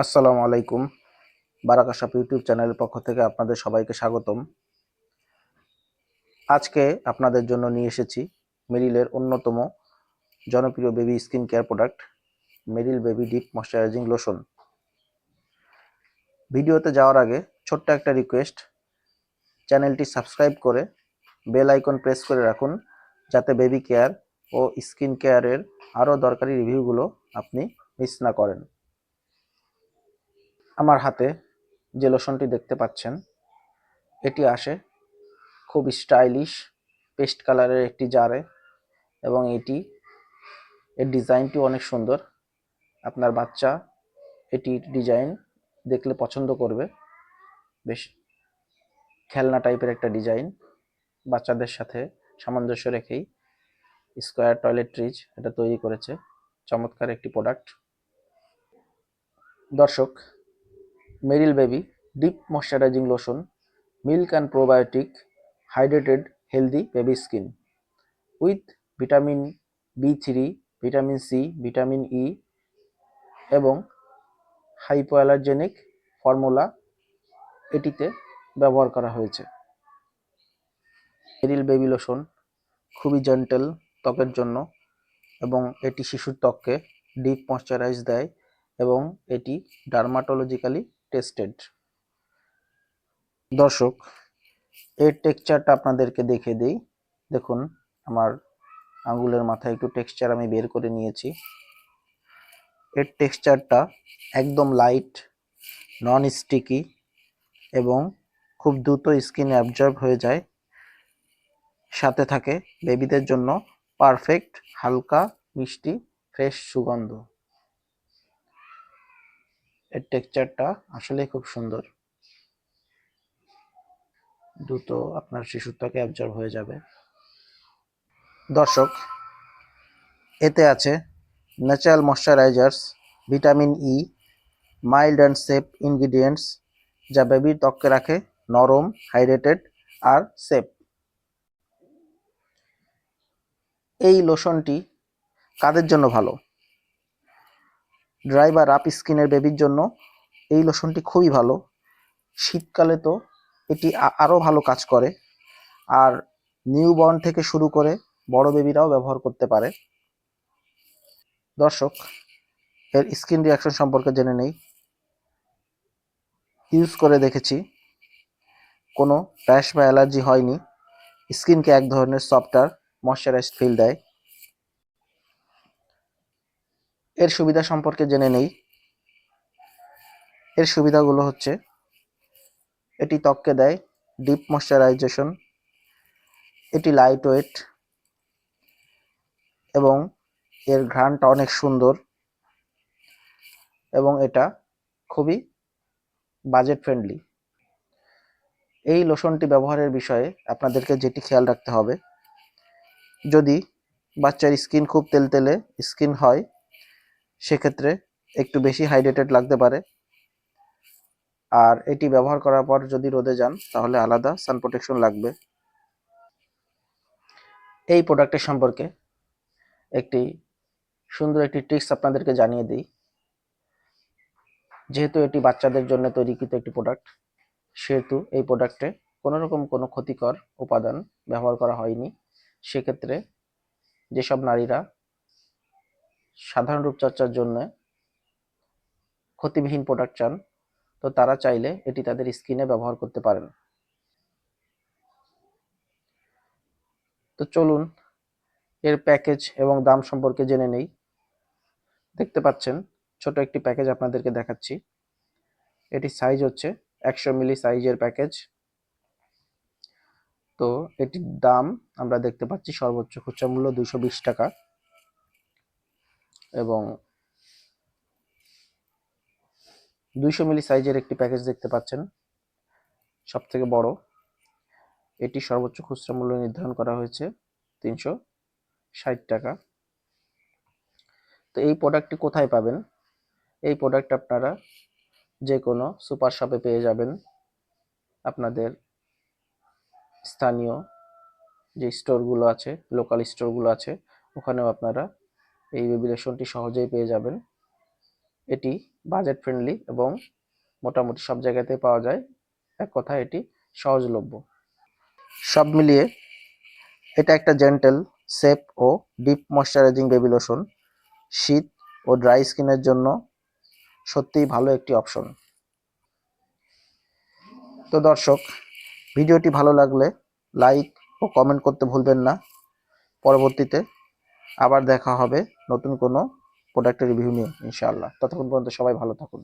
আসসালামু আলাইকুম। বারাকাশাপ ইউটিউব চ্যানেলের পক্ষ থেকে আপনাদের সবাইকে স্বাগতম। আজকে আপনাদের জন্য নিয়ে এসেছি মেরিলের অন্যতম জনপ্রিয় baby skin care product, Meril baby deep moisturising lotion. ভিডিওতে যাওয়ার আগে ছোট্ট একটা রিকোয়েস্ট, চ্যানেলটি সাবস্ক্রাইব করে বেল আইকন প্রেস করে রাখুন, যাতে বেবি কেয়ার ও স্কিন কেয়ারের আরও দরকারি রিভিউগুলো আপনি মিস না করেন। আমার হাতে যে লোশনটি দেখতে পাচ্ছেন, এটি আসে খুব স্টাইলিশ পেস্ট কালারের একটি জারে এবং এটি, এর ডিজাইনটি অনেক সুন্দর। আপনার বাচ্চা এটির ডিজাইন দেখলে পছন্দ করবে। বেশ খেলনা টাইপের একটা ডিজাইন বাচ্চাদের সাথে সামঞ্জস্য রেখেই স্কোয়ার টয়লেট্রিজ এটা তৈরি করেছে। চমৎকার একটি প্রোডাক্ট দর্শক Meril baby, deep moisturising lotion, milk and probiotic, hydrated, healthy baby skin. With vitamin B three, vitamin C, vitamin E এবং হাইপো অ্যালার্জেনিক ফর্মুলা এটিতে ব্যবহার করা হয়েছে। মেরিল বেবি লোশন খুবই জেন্টেল ত্বকের জন্য এবং এটি শিশুর ত্বককে ডিপ ময়শ্চারাইজ দেয় এবং এটি ডার্মাটোলজিক্যালি টেস্টেড দর্শক, এর টেক্সচারটা আপনাদেরকে দেখে দিই। দেখুন, আমার আঙ্গুলের মাথায় একটু টেক্সচার আমি বের করে নিয়েছি। এর টেক্সচারটা একদম লাইট নন স্টিকি এবং খুব দ্রুত স্কিনে অ্যাবজর্ব হয়ে যায়। সাথে থাকে বেবিদের জন্য পারফেক্ট হালকা, মিষ্টি ফ্রেশ সুগন্ধ। এর টেক্সচারটা আসলে খুব সুন্দর। দ্রুত আপনার শিশুর ত্বকে অ্যাবজর্ব হয়ে যাবে। দর্শক, এতে আছে natural moisturisers vitamin E mild and safe ingredients যা বেবির ত্বককে রাখে নরম হাইড্রেটেড আর সেফ এই লোশনটি কাদের জন্য ভালো? ড্রাই বা রাপ স্কিনের বেবির জন্য এই লোশনটি খুবই ভালো। শীতকালে তো এটি আরও ভালো কাজ করে। আর নিউ বর্ন থেকে শুরু করে বড় বেবিরাও ব্যবহার করতে পারে। দর্শক, এর স্কিন রিয়াকশন সম্পর্কে জেনে নেই। ইউজ করে দেখেছি। কোনো র্যাশ বা অ্যালার্জি হয়নি। স্কিনকে এক ধরনের সফটার ময়শ্চারাইজ ফিল দেয়। এর সুবিধা সম্পর্কে জেনে নেই। এর সুবিধাগুলো হচ্ছে, এটি ত্বককে দেয়, ডিপ ময়শ্চারাইজেশন, এটি লাইট ওয়েট এবং এর ঘ্রাণটা অনেক সুন্দর এবং এটা খুবই বাজেট ফ্রেন্ডলি এই লোশনটি ব্যবহারের বিষয়ে আপনাদেরকে যেটি খেয়াল রাখতে হবে, যদি বাচ্চার স্কিন খুব তেলতেলে স্কিন হয় সেক্ষেত্রে একটু বেশি হাইড্রেটেড লাগতে পারে। আর এটি ব্যবহার করার পর যদি রোদে যান, তাহলে আলাদা সান প্রোটেকশন লাগবে। এই প্রোডাক্টের সম্পর্কে একটি সুন্দর একটি ট্রিক্স আপনাদেরকে জানিয়ে দিই। যেহেতু এটি বাচ্চাদের জন্য তৈরিকৃত একটি প্রোডাক্ট সেহেতু এই প্রোডাক্টে কোনো রকম কোনো ক্ষতিকর উপাদান ব্যবহার করা হয়নি। সেক্ষেত্রে যেসব নারীরা সাধারণ রূপচর্চার জন্য ক্ষতিবিহীন প্রোডাক্ট চান, তো তারা চাইলে এটি তাদের স্কিনে ব্যবহার করতে পারেন। তো চলুন, এর প্যাকেজ এবং দাম সম্পর্কে জেনে নেই। দেখতে পাচ্ছেন, ছোট একটি প্যাকেজ আপনাদেরকে দেখাচ্ছি। এটি সাইজ হচ্ছে একশো মিলি সাইজের প্যাকেজ তো এটির দাম আমরা দেখতে পাচ্ছি সর্বোচ্চ খুচরা মূল্য দুশো টাকা। এবং দুইশো মিলি সাইজের একটি প্যাকেজ দেখতে পাচ্ছেন। সব থেকে বড়। এটি সর্বোচ্চ খুচরা মূল্য নির্ধারণ করা হয়েছে তিনশো ষাট টাকা। তো এই প্রোডাক্টটি কোথায় পাবেন? এই প্রোডাক্ট আপনারা যে কোনো সুপার শপে পেয়ে যাবেন। আপনাদের স্থানীয় যে স্টোরগুলো আছে, লোকাল স্টোরগুলো আছে, ওখানেও আপনারা এই বেবি রেশনটি সহজেই পেয়ে যাবেন। এটি বাজেট ফ্রেন্ডলি এবং মোটামুটি সব জায়গাতেই পাওয়া যায়। এক কথা এটি সহজলভ্য। সব মিলিয়ে এটা একটা জেন্টেল সেফ ও ডিপ ময়শ্চারাইজিং বেবি লোশন শীত ও ড্রাই স্কিনের জন্য সত্যিই ভালো একটি অপশন তো দর্শক, ভিডিওটি ভালো লাগলে লাইক ও কমেন্ট করতে ভুলবেন না। পরবর্তীতে আবার দেখা হবে নতুন কোনো প্রোডাক্টের রিভিউ নিয়ে ইনশাআল্লাহ। ততক্ষণ পর্যন্ত সবাই ভালো থাকুন।